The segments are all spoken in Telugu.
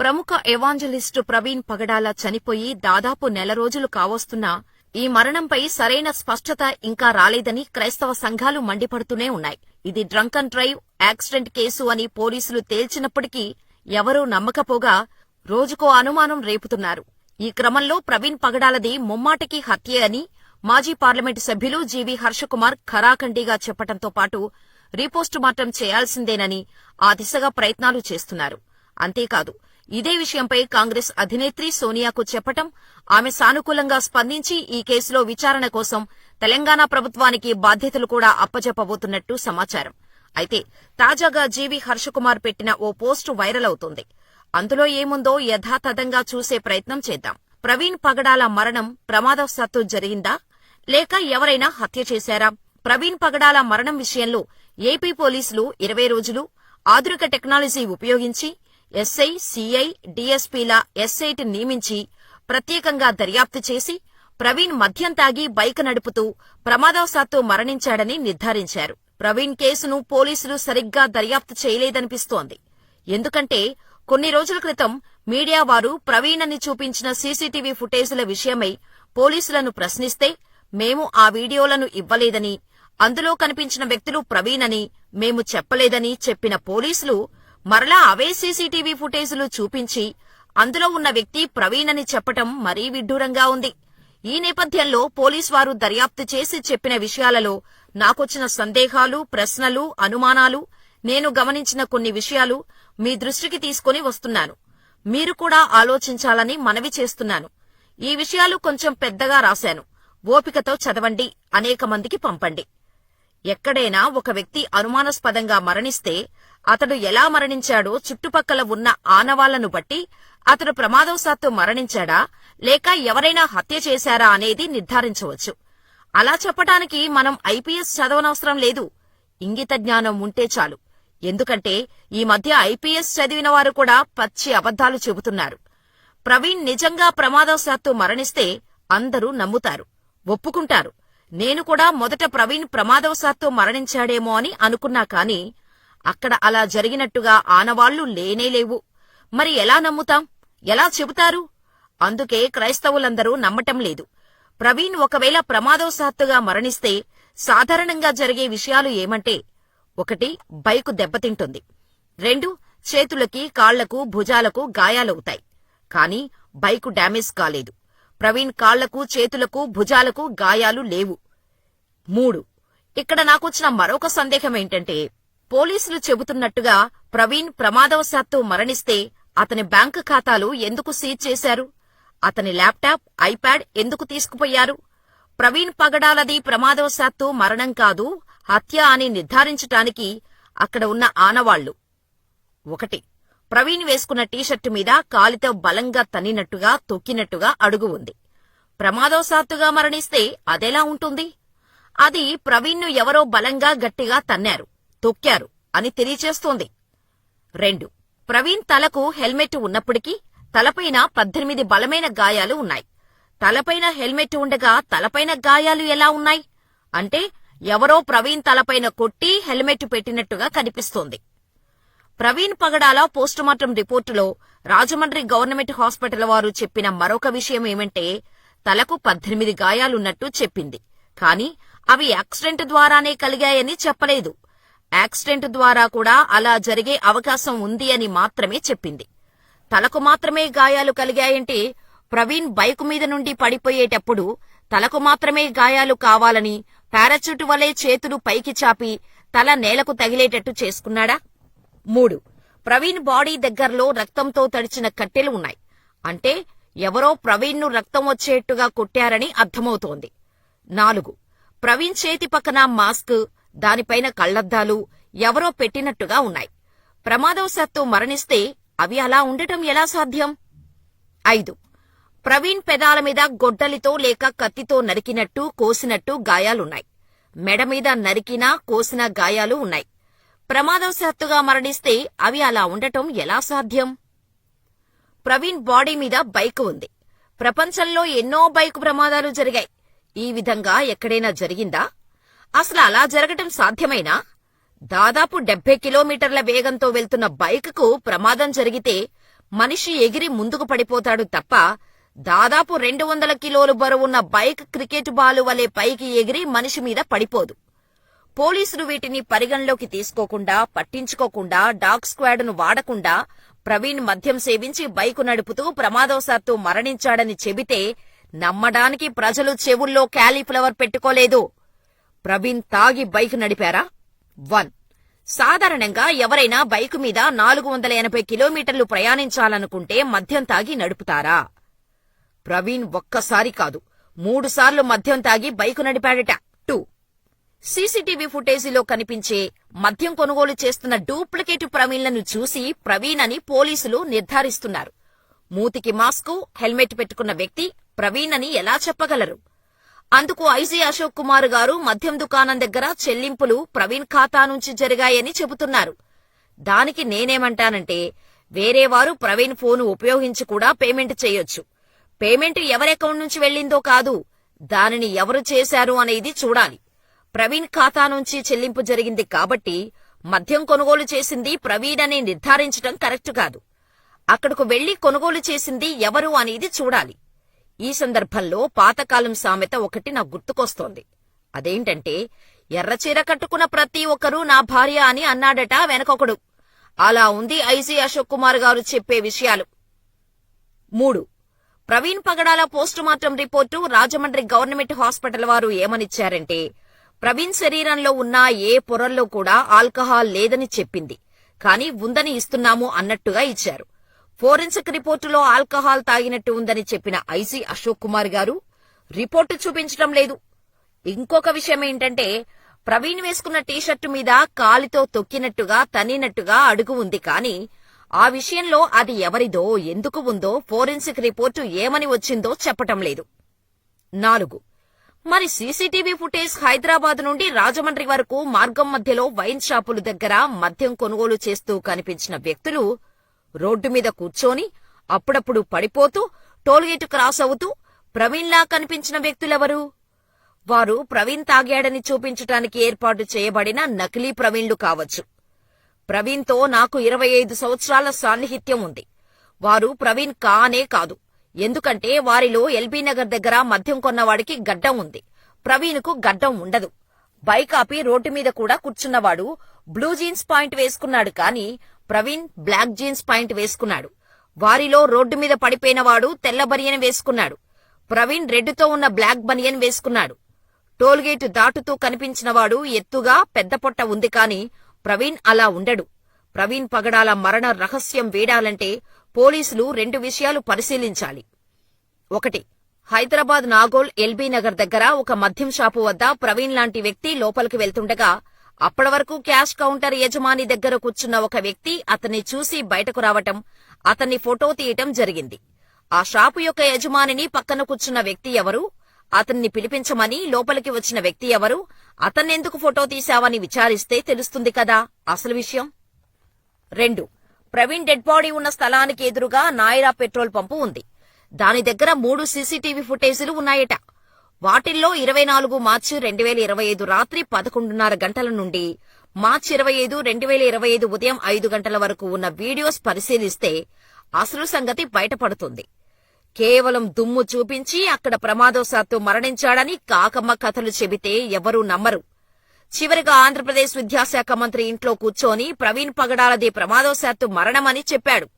ప్రముఖ ఎవాంజలిస్టు ప్రవీణ్ పగడాల చనిపోయి దాదాపు నెల రోజులు కావస్తున్నా ఈ మరణంపై సరైన స్పష్టత ఇంకా రాలేదని క్రైస్తవ సంఘాలు మండిపడుతూనే ఉన్నాయి. ఇది drunk and drive accident case అని పోలీసులు తేల్చినప్పటికీ ఎవరూ నమ్మకపోగా రోజుకో అనుమానం రేపుతున్నారు. ఈ క్రమంలో ప్రవీణ్ పగడాలది ముమ్మాటికి హత్యే అని మాజీ పార్లమెంటు సభ్యులు జీవీ హర్షకుమార్ ఖరాఖండిగా చెప్పటంతో పాటు రీపోస్టుమార్టం చేయాల్సిందేనని ఆ దిశగా ప్రయత్నాలు చేస్తున్నారు. అంతేకాదు ఇదే విషయంపై కాంగ్రెస్ అధినేత్రి సోనియాకు చెప్పటం ఆమె సానుకూలంగా స్పందించి ఈ కేసులో విచారణ కోసం తెలంగాణ ప్రభుత్వానికి బాధ్యతలు కూడా అప్పజెప్పబోతున్నట్టు సమాచారం. అయితే తాజాగా జీవి హర్షకుమార్ పెట్టిన ఓ పోస్టు వైరల్ అవుతోంది. అందులో ఏముందో యథాతథంగా చూసే ప్రయత్నం చేద్దాం. ప్రవీణ్ పగడాల మరణం ప్రమాదవశాత్తు జరిగిందా? లేక ఎవరైనా హత్య చేశారా? ప్రవీణ్ పగడాల మరణం విషయంలో ఏపీ పోలీసులు ఇరవై రోజులు ఆధునిక టెక్నాలజీ ఉపయోగించి ఎస్ఐ సిఐ డీఎస్పీల ఎస్ఐటి నియమించి ప్రత్యేకంగా దర్యాప్తు చేసి ప్రవీణ్ మద్యం తాగి బైక్ నడుపుతూ ప్రమాదవశాత్తు మరణించాడని నిర్ధారించారు. ప్రవీణ్ కేసును పోలీసులు సరిగ్గా దర్యాప్తు చేయలేదనిపిస్తోంది. ఎందుకంటే కొన్ని రోజుల క్రితం మీడియా వారు ప్రవీణ్ అని చూపించిన సీసీటీవీ ఫుటేజుల విషయమై పోలీసులను ప్రశ్నిస్తే మేము ఆ వీడియోలను ఇవ్వలేదని అందులో కనిపించిన వ్యక్తులు ప్రవీణ్ అని మేము చెప్పలేదని చెప్పిన పోలీసులు మరలా అవే సీసీటీవీ ఫుటేజులు చూపించి అందులో ఉన్న వ్యక్తి ప్రవీణ్ అని చెప్పటం మరీ విడ్డూరంగా ఉంది. ఈ నేపథ్యంలో పోలీస్ వారు దర్యాప్తు చేసి చెప్పిన విషయాలలో నాకొచ్చిన సందేహాలు ప్రశ్నలు అనుమానాలు నేను గమనించిన కొన్ని విషయాలు మీ దృష్టికి తీసుకుని వస్తున్నాను. మీరు కూడా ఆలోచించాలని మనవి చేస్తున్నాను. ఈ విషయాలు కొంచెం పెద్దగా రాశాను. ఓపికతో చదవండి అనేక మందికి పంపండి. ఎక్కడైనా ఒక వ్యక్తి అనుమానాస్పదంగా మరణిస్తే అతడు ఎలా మరణించాడో చుట్టుపక్కల ఉన్న ఆనవాళ్ళను బట్టి అతడు ప్రమాదవశాత్తు మరణించాడా లేక ఎవరైనా హత్య చేశారా అనేది నిర్ధారించవచ్చు. అలా చెప్పటానికి మనం ఐపీఎస్ చదవనవసరం లేదు. ఇంగిత జ్ఞానం ఉంటే చాలు. ఎందుకంటే ఈ మధ్య ఐపీఎస్ చదివిన వారు కూడా పచ్చి అబద్ధాలు చెబుతున్నారు. ప్రవీణ్ నిజంగా ప్రమాదవశాత్తు మరణిస్తే అందరూ నమ్ముతారు ఒప్పుకుంటారు. నేను కూడా మొదట ప్రవీణ్ ప్రమాదవశాత్తు మరణించాడేమో అని అనుకున్నా కాని అక్కడ అలా జరిగినట్టుగా ఆనవాళ్ళు లేనేలేవు మరి ఎలా నమ్ముతాం? ఎలా చెబుతారు? అందుకే క్రైస్తవులందరూ నమ్మటం లేదు. ప్రవీణ్ ఒకవేళ ప్రమాదవశాత్తుగా మరణిస్తే సాధారణంగా జరిగే విషయాలు ఏమంటే ఒకటి బైకు దెబ్బతింటుంది. రెండు చేతులకి కాళ్ళకు భుజాలకు గాయాలవుతాయి. కాని బైకు డ్యామేజ్ కాలేదు. ప్రవీణ్ కాళ్ళకు చేతులకు భుజాలకు గాయాలు లేవు. మూడు ఇక్కడ నాకొచ్చిన మరొక సందేహం ఏంటంటే పోలీసులు చెబుతున్నట్టుగా ప్రవీణ్ ప్రమాదవశాత్తు మరణిస్తే అతని బ్యాంకు ఖాతాలు ఎందుకు సీజ్ చేశారు? అతని ల్యాప్టాప్ ఐప్యాడ్ ఎందుకు తీసుకుపోయారు? ప్రవీణ్ పగడాలది ప్రమాదవశాత్తు మరణం కాదు హత్య అని నిర్ధారించటానికి అక్కడ ఉన్న ఆనవాళ్ళు. ఒకటి ప్రవీణ్ వేసుకున్న టీషర్టు మీద కాలితో బలంగా తన్నినట్టుగా తొక్కినట్టుగా అడుగు ఉంది. ప్రమాదవశాత్తుగా మరణిస్తే అదెలా ఉంటుంది? అది ప్రవీణ్ను ఎవరో బలంగా గట్టిగా తన్నారు. తొక్కారు అని తెలియచేస్తోంది. రెండు. ప్రవీణ్ తలకు హెల్మెట్ ఉన్నప్పటికీ తలపైన పద్దెనిమిది బలమైన గాయాలు ఉన్నాయి. తలపైన హెల్మెట్ ఉండగా తలపైన గాయాలు ఎలా ఉన్నాయి? అంటే ఎవరో ప్రవీణ్ తలపైన కొట్టి హెల్మెట్ పెట్టినట్టుగా కనిపిస్తోంది. ప్రవీణ్ పగడాల పోస్టుమార్టం రిపోర్టులో రాజమండ్రి గవర్నమెంట్ హాస్పిటల్ వారు చెప్పిన మరొక విషయం ఏమంటే తలకు పద్దెనిమిది గాయాలున్నట్టు చెప్పింది. కాని అవి యాక్సిడెంట్ ద్వారానే కలిగాయని చెప్పలేదు. యాక్సిడెంట్ ద్వారా కూడా అలా జరిగే అవకాశం ఉంది అని మాత్రమే చెప్పింది. తలకు మాత్రమే గాయాలు కలిగాయంటే ప్రవీణ్ బైకు మీద నుండి పడిపోయేటప్పుడు తలకు మాత్రమే గాయాలు కావాలని పారాచూట్ వలె చేతులు పైకి చాపి తల నేలకు తగిలేటట్టు చేసుకున్నాడా? మూడు. ప్రవీణ్ బాడీ దగ్గరలో రక్తంతో తడిచిన కట్టెలు ఉన్నాయి. అంటే ఎవరో ప్రవీణ్ను రక్తం వచ్చేట్టుగా కొట్టారని అర్థమవుతోంది. నాలుగు. ప్రవీణ్ చేతి పక్కన మాస్క్ దానిపైన కళ్ళద్దాలు ఎవరో పెట్టినట్టుగా ఉన్నాయి. ప్రమాదవశాత్తు మరణిస్తే అవి అలా ఉండటం ఎలా సాధ్యం? ఐదు. ప్రవీణ్ పెదాల మీద గొడ్డలితో లేక కత్తితో నరికినట్టు కోసినట్టు గాయాలున్నాయి. మెడ మీద నరికినా కోసిన గాయాలు ఉన్నాయి. ప్రమాదవశాత్తుగా మరణిస్తే అవి అలా ఉండటం ఎలా సాధ్యం? ప్రవీణ్ బాడీ మీద బైక్ ఉంది. ప్రపంచంలో ఎన్నో బైక్ ప్రమాదాలు జరిగాయి. ఈ విధంగా ఎక్కడైనా జరిగిందా? అసలు అలా జరగటం సాధ్యమేనా? దాదాపు డెబ్బై కిలోమీటర్ల వేగంతో వెళ్తున్న బైక్కు ప్రమాదం జరిగితే మనిషి ఎగిరి ముందుకు పడిపోతాడు తప్ప దాదాపు రెండు వందల కిలోలు బరువున్న బైక్ క్రికెట్ బాలు వలె పైకి ఎగిరి మనిషి మీద పడిపోదు. పోలీసులు వీటిని పరిగణలోకి తీసుకోకుండా పట్టించుకోకుండా డాగ్ స్క్వాడ్ను వాడకుండా ప్రవీణ్ మద్యం సేవించి బైకు నడుపుతూ ప్రమాదవశాత్తు మరణించాడని చెబితే నమ్మడానికి ప్రజలు చెవుల్లో క్యాలీఫ్లవర్ పెట్టుకోలేదు. ప్రవీణ్ తాగి బైక్ నడిపారా? వన్. సాధారణంగా ఎవరైనా బైకు మీద నాలుగు వందల ఎనభై కిలోమీటర్లు ప్రయాణించాలనుకుంటే మద్యం తాగి నడుపుతారా? ప్రవీణ్ ఒక్కసారి కాదు మూడుసార్లు మద్యం తాగి బైకు నడిపాడట. టూ. సీసీటీవీ ఫుటేజీలో కనిపించే మద్యం కొనుగోలు చేస్తున్న డూప్లికేట్ ప్రవీణ్లను చూసి ప్రవీణ్ అని పోలీసులు నిర్ధారిస్తున్నారు. మూతికి మాస్కు హెల్మెట్ పెట్టుకున్న వ్యక్తి ప్రవీణ్ అని ఎలా చెప్పగలరు? అందుకు ఐజీ అశోక్ కుమార్ గారు మద్యం దుకాణం దగ్గర చెల్లింపులు ప్రవీణ్ ఖాతా నుంచి జరిగాయని చెబుతున్నారు. దానికి నేనేమంటానంటే వేరేవారు ప్రవీణ్ ఫోను ఉపయోగించి కూడా పేమెంట్ చేయొచ్చు. పేమెంట్ ఎవరి అకౌంట్ నుంచి వెళ్ళిందో కాదు దానిని ఎవరు చేశారు అనేది చూడాలి. ప్రవీణ్ ఖాతా నుంచి చెల్లింపు జరిగింది కాబట్టి మద్యం కొనుగోలు చేసింది ప్రవీణ్ అని నిర్ధారించడం కరెక్ట్ కాదు. అక్కడకు వెళ్ళి కొనుగోలు చేసింది ఎవరు అనేది చూడాలి. ఈ సందర్భంలో పాతకాలం సామెత ఒకటి నాకు గుర్తుకొస్తోంది. అదేంటంటే ఎర్రచీర కట్టుకున్న ప్రతి ఒక్కరూ నా భార్య అని అన్నాడట వెనకొకడు. అలా ఉంది ఐజీ అశోక్ కుమార్ గారు చెప్పే విషయాలు. మూడు. Praveen Pagadala postmortem report Rajahmundry government hospital వారు ఏమనిచ్చారంటే ప్రవీణ్ శరీరంలో ఉన్న ఏ పొరల్లో కూడా ఆల్కహాల్ లేదని చెప్పింది. కానీ ఉందని ఇస్తున్నాము అన్నట్టుగా ఇచ్చారు. ఫోరెన్సిక్ రిపోర్టులో ఆల్కహాల్ తాగినట్టు ఉందని చెప్పిన ఐసీ అశోక్ కుమార్ గారు రిపోర్టు చూపించడం లేదు. ఇంకొక విషయం ఏంటంటే ప్రవీణ్ వేసుకున్న టీషర్టు మీద కాలితో తొక్కినట్టుగా తన్నినట్టుగా అడుగు ఉంది కానీ ఆ విషయంలో అది ఎవరిదో ఎందుకు ఉందో ఫోరెన్సిక్ రిపోర్టు ఏమని వచ్చిందో చెప్పటం లేదు. నాలుగు. మరి సీసీటీవీ ఫుటేజ్ హైదరాబాద్ నుండి రాజమండ్రి వరకు మార్గం మధ్యలో వైన్ షాపుల దగ్గర మద్యం కొనుగోలు చేస్తూ కనిపించిన వ్యక్తులు రోడ్డు మీద కూర్చొని అప్పుడప్పుడు పడిపోతూ టోల్గేట్ క్రాస్ అవుతూ ప్రవీణ్లా కనిపించిన వ్యక్తులెవరు? వారు ప్రవీణ్ తాగాడని చూపించటానికి ఏర్పాటు చేయబడిన నకిలీ ప్రవీణ్లు కావచ్చు. ప్రవీణ్తో నాకు ఇరవై ఐదు సంవత్సరాల సాన్నిహిత్యం ఉంది. వారు ప్రవీణ్ కానే కాదు. ఎందుకంటే వారిలో ఎల్బీ నగర్ దగ్గర మద్యం కొన్నవాడికి గడ్డం ఉంది. ప్రవీణ్కు గడ్డం ఉండదు. బైక్ ఆపి రోడ్డు మీద కూడా కూర్చున్నవాడు బ్లూ జీన్స్ పాయింట్ వేసుకున్నాడు కాని ప్రవీణ్ బ్లాక్ జీన్స్ పాయింట్ వేసుకున్నాడు. వారిలో రోడ్డు మీద పడిపోయినవాడు తెల్ల బనియన్ వేసుకున్నాడు. ప్రవీణ్ రెడ్డుతో ఉన్న బ్లాక్ బనియన్ వేసుకున్నాడు. టోల్గేటు దాటుతూ కనిపించినవాడు ఎత్తుగా పెద్ద పొట్ట ఉంది కాని ప్రవీణ్ అలా ఉండడు. ప్రవీణ్ పగడాల మరణ రహస్యం వేడాలంటే పోలీసులు రెండు విషయాలు పరిశీలించాలి. ఒకటి హైదరాబాద్ నాగోల్ ఎల్బీ నగర్ దగ్గర ఒక మద్యం షాపు వద్ద ప్రవీణ్ లాంటి వ్యక్తి లోపలికి వెళ్తుండగా అప్పటి వరకు క్యాష్ కౌంటర్ యజమాని దగ్గర కూర్చున్న ఒక వ్యక్తి అతన్ని చూసి బయటకు రావటం అతన్ని ఫోటో తీయటం జరిగింది. ఆ షాపు యొక్క యజమానిని పక్కన కూర్చున్న వ్యక్తి ఎవరు? అతన్ని పిలిపించమని లోపలికి వచ్చిన వ్యక్తి ఎవరు? అతన్నెందుకు ఫోటో తీశావని విచారిస్తే తెలుస్తుంది కదా అసలు విషయం? రెండు. ప్రవీణ్ డెడ్ బాడీ ఉన్న స్థలానికి ఎదురుగా నాయరా పెట్రోల్ పంపు ఉంది. దాని దగ్గర మూడు సీసీటీవీ ఫుటేజీలు ఉన్నాయట. వాటిల్లో ఇరవై నాలుగు మార్చి రెండు వేల ఇరవై ఐదు రాత్రి పదకొండున్నర గంటల నుండి మార్చి ఇరవై ఐదు రెండు వేల ఇరవై ఐదు ఉదయం ఐదు గంటల వరకు ఉన్న వీడియోస్ పరిశీలిస్తే అసలు సంగతి బయటపడుతుంది. కేవలం దుమ్ము చూపించి అక్కడ ప్రమాదవశాత్తు మరణించాడని కాకమ్మ కథలు చెబితే ఎవరూ నమ్మరు. చివరిగా ఆంధ్రప్రదేశ్ విద్యాశాఖ మంత్రి ఇంట్లో కూర్చొని ప్రవీణ్ పగడాలది ప్రమాదవశాత్తు మరణమని చెప్పాడు.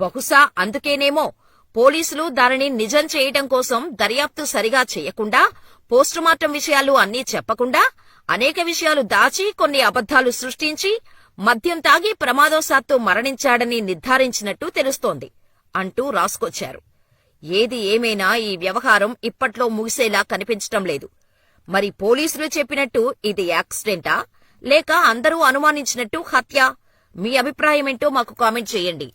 బహుశా అందుకేనేమో పోలీసులు దానిని నిజం చేయటం కోసం దర్యాప్తు సరిగా చేయకుండా పోస్టుమార్టం విషయాలు అన్నీ చెప్పకుండా అనేక విషయాలు దాచి కొన్ని అబద్ధాలు సృష్టించి మద్యం తాగి ప్రమాదవశాత్తు మరణించాడని నిర్ధారించినట్టు తెలుస్తోంది అంటూ రాసుకొచ్చారు. ఏది ఏమైనా ఈ వ్యవహారం ఇప్పట్లో ముగిసేలా కనిపించటం లేదు. మరి పోలీసులు చెప్పినట్టు ఇది యాక్సిడెంటా? లేక అందరూ అనుమానించినట్టు హత్య? మీ అభిప్రాయమేంటో మాకు కామెంట్ చేయండి.